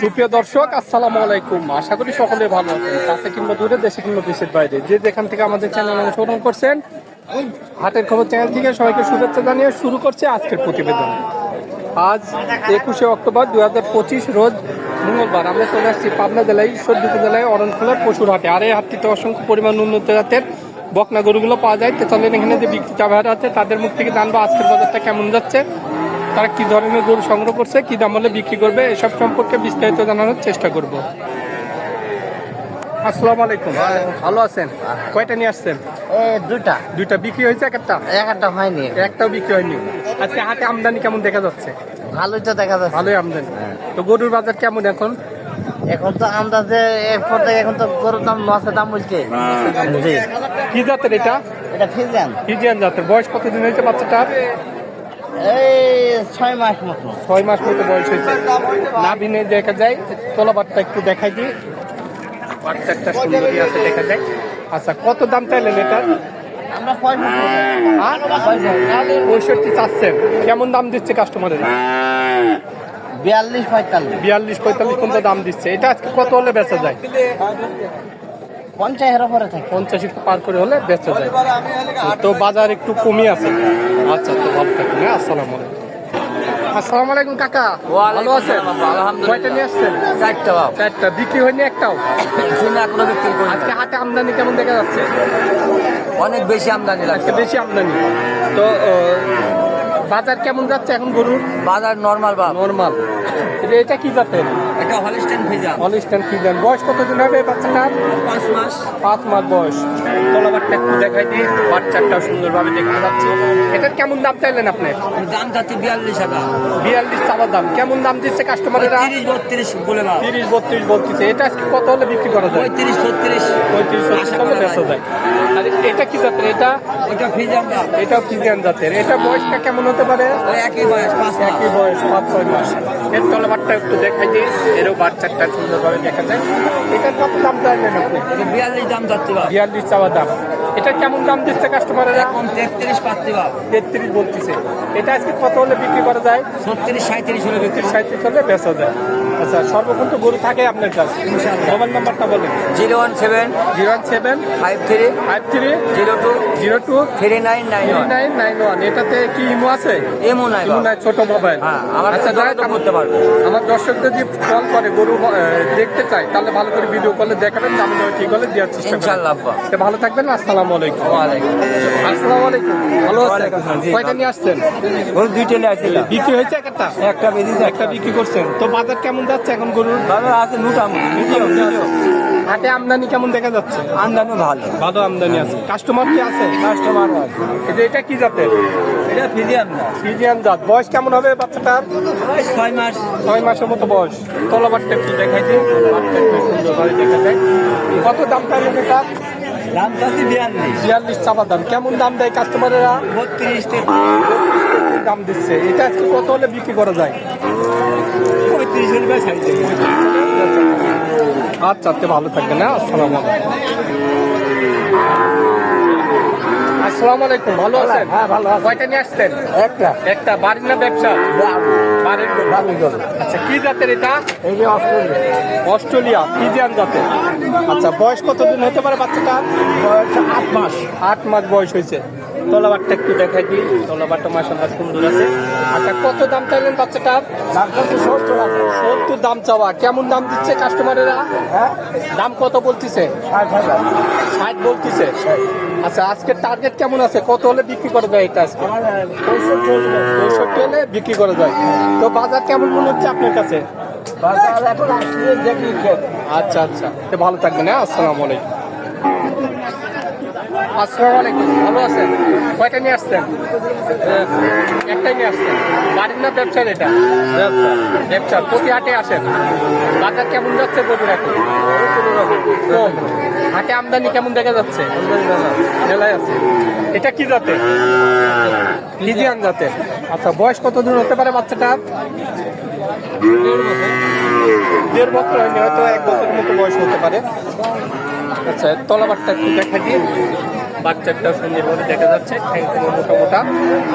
সুপ্রিয় দর্শক, আসসালামু আলাইকুম। আশা করি সকলে ভালো আছেন। কাছে কিংবা দূরে, দেশে কিংবা দেশের বাইরে। যে যেখান থেকে আমাদের চ্যানেল অংশগ্রহণ করছেন, হাটের খবর চ্যানেল থেকে সবাইকে শুভেচ্ছা জানিয়ে শুরু করছে আজকের প্রতিবেদন। আজ একুশে অক্টোবর দু হাজার পঁচিশ রোজ মঙ্গলবার। আমরা চলে আসছি পাবনা জেলায় ঈশ্বরদী উপজেলায় অরণখোলার পশুর হাটে। আর এই হাটটিতে অসংখ্য পরিমাণ উন্নত জাতের বকনা গরুগুলো পাওয়া যায়। তো এখানে যে বিক্রি চাবাহার আছে, তাদের মুখ থেকে জানব আজকের বাজারটা কেমন যাচ্ছে। তারা কি ধরনের গরু সংগ্রহ করছে কি দাম হলে বিক্রি করবে এসব সম্পর্কে বিস্তারিত জানানোর চেষ্টা করব। আসসালামু আলাইকুম। ভালো আছেন? কয়টা নিয়ে আসছেন? দুটা দুইটা। বিক্রি হয়েছে এক একটা? একটা হয়নি। একটাও বিক্রি হয়নি। আজকে হাটে আমদানি কেমন দেখা যাচ্ছে? ভালোই তো দেখা যাচ্ছে। ভালোই আমদানি। তো গরুর বাজার কেমন এখন? এখন তো আন্দাজে এরপর থেকে এখন তো গরুর দাম লসের দাম বলছে জি। কি জাতের এটা? এটা ফিজান ফিজিয়ান জাতের। বয়স কতদিন হয়েছে বাচ্চাটার? এই ছয় মাস মতো। ছয় মাস মতো বয়স হয়েছে। নাভিনে দেখা যায় তলাবারটা একটু দেখাই দিই। বাচ্চা একটা সুন্দরী আছে দেখা যায়। আচ্ছা কত দাম চাইলেন এটা? পঁয়ষট্টি চাচ্ছেন কেমন দাম দিচ্ছে কাস্টমারেরা বিয়াল্লিশ পঁয়তাল্লিশ। বিয়াল্লিশ পঁয়তাল্লিশ পর্যন্ত দাম দিচ্ছে। এটা আজকে কত হলে বেচা যায়? পঞ্চাশের ওপরে থাকে। পঞ্চাশ একটু পার করে হলে বেচা যায়। তো বাজার একটু কমই আছে। আচ্ছা তো ভালো থাকুন হ্যাঁ আসসালামু আলাইকুম। আসসালামু আলাইকুম কাকা। ভালো আছেন? কয়টা নিয়ে আসছেন? চারটা চারটা। বিক্রি হয়নি একটাও? শুনে এখনও বিক্রি করি আজকে হাটে আমদানি কেমন দেখা যাচ্ছে? অনেক বেশি আমদানি আজকে বেশি আমদানি। তো বাজার কেমন যাচ্ছে এখন গরুর? বাজার নর্মাল বাপ। নর্মাল এটা কি জাতের? এটা হলিস্টেন ফিজা অলিস্টান ফিজান বয়স কতদিন হবে বাচ্চাটার? পাঁচ মাস। পাঁচ মাস বয়স। তলাবারটা একটু দেখাই দিই। বাচ্চাটাও সুন্দরভাবে দেখতে পাচ্ছি এটার কেমন দাম চাইলেন আপনি? দাম যাচ্ছে বিয়াল্লিশ হাজার। বিয়াল্লিশ চাবার দাম। কেমন দাম দিচ্ছে কাস্টমারেরা তিরিশ বত্রিশ বলে বাপ। তিরিশ বত্রিশ বলতেছে। এটা কত হলে বিক্রি করা যায়? পঁয়ত্রিশ ছত্রিশ পঁয়ত্রিশ হলে বেচা যায়। আর এটা কি জাতের? এটা ওইটা ফিজাম বাপ এটা ফিজিয়ান জাতের। এটা বয়সটা কেমন হতে পারে? ওই একই বয়স পাঁচ একই বয়স পাঁচ ছয় মাস। এর তলাবারটা একটু দেখাই দিই। এরও বাচ্চাটা সুন্দরভাবে দেখা যায়। এটার কত দাম চাইলেন আপনি? বিয়াল্লিশ দাম যাচ্ছে বিয়াল্লিশ চাওয়া দাম। এটা কেমন দাম দিচ্ছে কাস্টমারেরা এখন তেত্রিশ পাচ্ছি তেত্রিশ বলতেছে। এটা আজকে কত হলে বিক্রি করা যায়? ছত্রিশ সাঁত্রিশ হলে বিক্রি তেত্রিশ সাঁত্রিশ হলে বেচা যায়। আচ্ছা সর্বক্ষণ তো গরু থাকে আপনার কাছে। মোবাইল নাম্বারটা বলেন। Zero one seven zero one seven five three five three zero two zero two three nine nine nine nine one. এটাতে কি ইমো আছে? এমন নাই ইমো নাই ছোট মোবাইল। হ্যাঁ, আমার আচ্ছা যাই করতে পারবে। আমার দর্শকদের যদি কল করে গরু দেখতে চাই তাহলে ভালো করে ভিডিও কলে দেখাবেন দর ঠিক হলে দেওয়ার চেষ্টা ইনশাল্লাহ ভালো থাকবেন আসসালামু আলাইকুম আসসালামু। আলাইকুম ভালো আছেন? ওয়ালাইকুম আসসালাম, জি। কয়টা নিয়ে আসছেন? ওর দুইটা নিয়ে আসছিল বিক্রি হয়েছে একটা? একটা বেরিয়েছে একটা বিক্রি করছেন। তো বাজার কেমন যাচ্ছে এখন গরুর? দাদা আছে মিডিয়াম মিডিয়াম হাটে আমদানি কেমন দেখা যাচ্ছে? আমদানি ভালো। ভালো আমদানি আছে। কাস্টমার কি আছে? কাস্টমার আছে। এই যে এটা কি জাতের? এটা ফিজিয়াম না ফিজিয়ান জাত। বয়স কেমন হবে বাচ্চাটার? ছয় মাস। ছয় মাসের মতো বয়স। তলাবারটা একটু দেখাই দিই। বাচ্চা একটু সুন্দরভাবে দেখা যায়। কত দাম চাইলেন এটা? দাম যাচ্ছে বিয়াল্লিশ। বিয়াল্লিশ চাপা দাম। কেমন দাম দেয় কাস্টমারেরা বত্রিশ দাম দিচ্ছে। এটা আজকে কত হলে বিক্রি করা যায়? পঁয়ত্রিশ হলে ছাড়ি আচ্ছা আপনি ভালো থাকবেন হ্যাঁ? আসসালামু আলাইকুম। আসসালামু আলাইকুম ভালো আছেন? হ্যাঁ, ভালো আছি। কয়টা নিয়ে আসছেন? একটা। একটা বাড়ির না ব্যবসা? বাড়ির গরু। গরু আচ্ছা কি জাতের এটা? এই যে অস্ট্রেলিয়া। অস্ট্রেলিয়া ফিজিয়ান জাতের। আচ্ছা বয়স কতদিন হতে পারে বাচ্চাটা বয়স আট মাস। আট মাস বয়স হয়েছে। তলাবারটা একটু দেখাই দিই। তলাবারটা মাসাল্লাহ সুন্দর আছে। আচ্ছা কত দাম চাইলেন বাচ্চাটার? দাম সত্তর দাম। চাওয়া। কেমন দাম দিচ্ছে কাস্টমারেরা? হ্যাঁ? দাম কত বলতেছে? ষাট বলতেছে? আচ্ছা আজকে টার্গেট কেমন আছে? কত হলে বিক্রি করা যায় এটা আজকে? পঁয়ষট্টি হলে। বিক্রি করা যায়। তো বাজার কেমন মনে হচ্ছে আপনার কাছে? আচ্ছা আচ্ছা। ভালো থাকবেন হ্যাঁ? আসসালামু আলাইকুম। আসসালামু আলাইকুম। ভালো আছেন? কয়টা নিয়ে আসছেন? একটাই নিয়ে আসছেন। বাড়ির না ব্যবসার এটা? ব্যবসা। ব্যবসা। প্রতি হাটে আসেন। বাজার কেমন যাচ্ছে কম হাটে? আমদানি কেমন দেখা যাচ্ছে? মেলায় আছে। এটা কি জাতের লিজিয়ান জাতের আচ্ছা বয়স কত দিন হতে পারে বাচ্চাটা? দেড় বছর হয়নি হয়তো এক বছরের মতো বয়স হতে পারে। আচ্ছা তলাবারটা একটু দেখা দিয়ে বাচ্চাটা সুন্দরভাবে দেখা যাচ্ছে ঠ্যাংগুলো মোটা মোটা।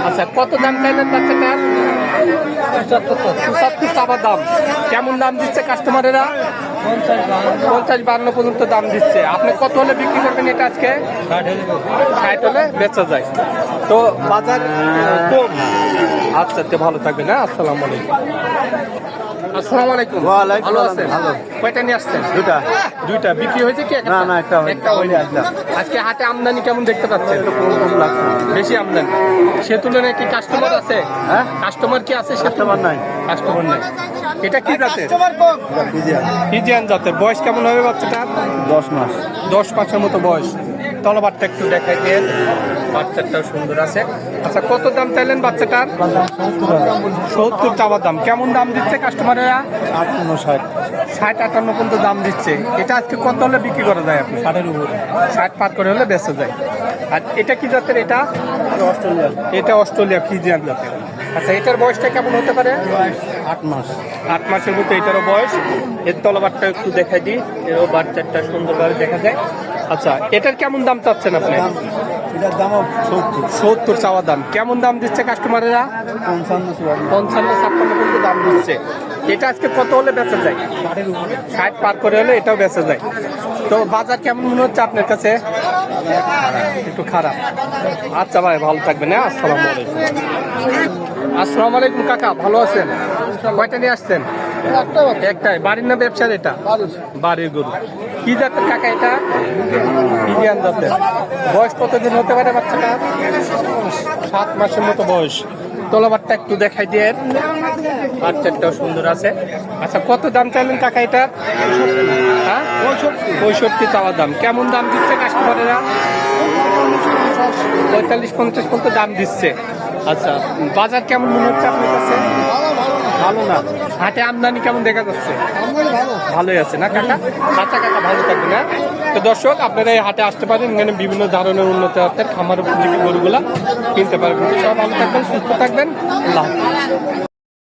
আচ্ছা কত দাম চাইলেন বাচ্চাটা? পঁচাত্তর দাম। কেমন দাম দিচ্ছে কাস্টমারেরা? পঞ্চাশ বান্ন পর্যন্ত দাম দিচ্ছে। আপনি কত হলে বিক্রি করবেন এটা আজকে? ষাট হলে বেচা যায়। তো বাজার কম। আচ্ছা ভালো থাকবে না আসসালামু আলাইকুম। আসসালামু আলাইকুম। ভালো আসসালাম, আছেন? ভালো। কয়টা নিয়ে আসছেন? দুটা দুইটা। বিক্রি হয়েছে কি একটা? না, না, একটা। একটা হয়নি। আজকে হাটে আমদানি কেমন দেখতে পাচ্ছেন? কম কম লাগছে। বেশি আমদানি। সে তুলনায় কি কাস্টমার আছে? হ্যাঁ? কাস্টমার কি আছে কাস্টমার নাই। কাস্টমার নাই। এটা কি জাতের? ফিজিয়ান। জাতের। বয়স কেমন হবে বাচ্চাটা দশ মাস। দশ মাসের মতো বয়স। তলবারটা একটু দেখাই দেন বাচ্চাটাও সুন্দর আছে। আচ্ছা কত দাম চাইলেন বাচ্চাটার? সত্তর চাওয়ার দাম। কেমন দাম দিচ্ছে কাস্টমারেরা? আটান্ন ষাট। ষাট আটান্ন পর্যন্ত দাম দিচ্ছে। এটা আজকে কত হলে বিক্রি করা যায় আপনি? ষাটের উপরে। ষাট পার করে হলে বেঁচে যায়। আর এটা কি জাতের এটা? অস্ট্রেলিয়া। এটা অস্ট্রেলিয়া ফিজিয়ান জাতের। আচ্ছা এটার বয়সটা কেমন হতে পারে? আট মাস। আট মাসের মতো এটারও বয়স। এর তলবারটা একটু দেখাই দিই। এরও বাচ্চাটা সুন্দরভাবে দেখা যায়। আচ্ছা এটার কেমন দাম চাচ্ছেন আপনি? এটার দাম সত্তর। সত্তর চাওয়া দাম। কেমন দাম দিচ্ছে কাস্টমারেরা? পঞ্চান্ন পঞ্চান্ন ছাপ্পান্ন পর্যন্ত দাম দিচ্ছে। এটা আজকে কত হলে বেচা যায়? ষাট পার করে হলে এটাও বেচা যায়। তো বাজার কেমন মনে হচ্ছে আপনার কাছে? একটু খারাপ। আচ্ছা ভাই ভালো থাকবেন হ্যাঁ? আসসালামু আলাইকুম। আসসালামু আলাইকুম কাকা ভালো আছেন? কয়টা নিয়ে আসছেন? একটাই বাড়ির না ব্যবসার এটা? বাড়ির গরু। কি জাতের কাকা এটা? ইন্ডিয়ান জাতের। বয়স কতদিন হতে পারে বাচ্চাটা? সাত মাসের মতো বয়স। তলাবারটা একটু দেখাই দিয়ে বাচ্চাটাও সুন্দর আছে। আচ্ছা কত দাম চাইলেন কাকা এটা হ্যাঁ? পঁয়ষট্টি চাওয়ার দাম। কেমন দাম দিচ্ছে কাস্টমারেরা পঁয়তাল্লিশ পঞ্চাশ পর্যন্ত দাম দিচ্ছে। আচ্ছা বাজার কেমন মনে হচ্ছে আপনার কাছে? ভালো না? হাটে আমদানি কেমন দেখা যাচ্ছে? ভালোই আছে না কাকা? কাঁচা কাকা ভালো থাকবে না? তো দর্শক, আপনারা এই হাটে আসতে পারেন। এখানে বিভিন্ন ধরনের উন্নত জাতের খামার গরুগুলা কিনতে পারবেন। সব ভালো থাকবেন, সুস্থ থাকবেন। আল্লাহ।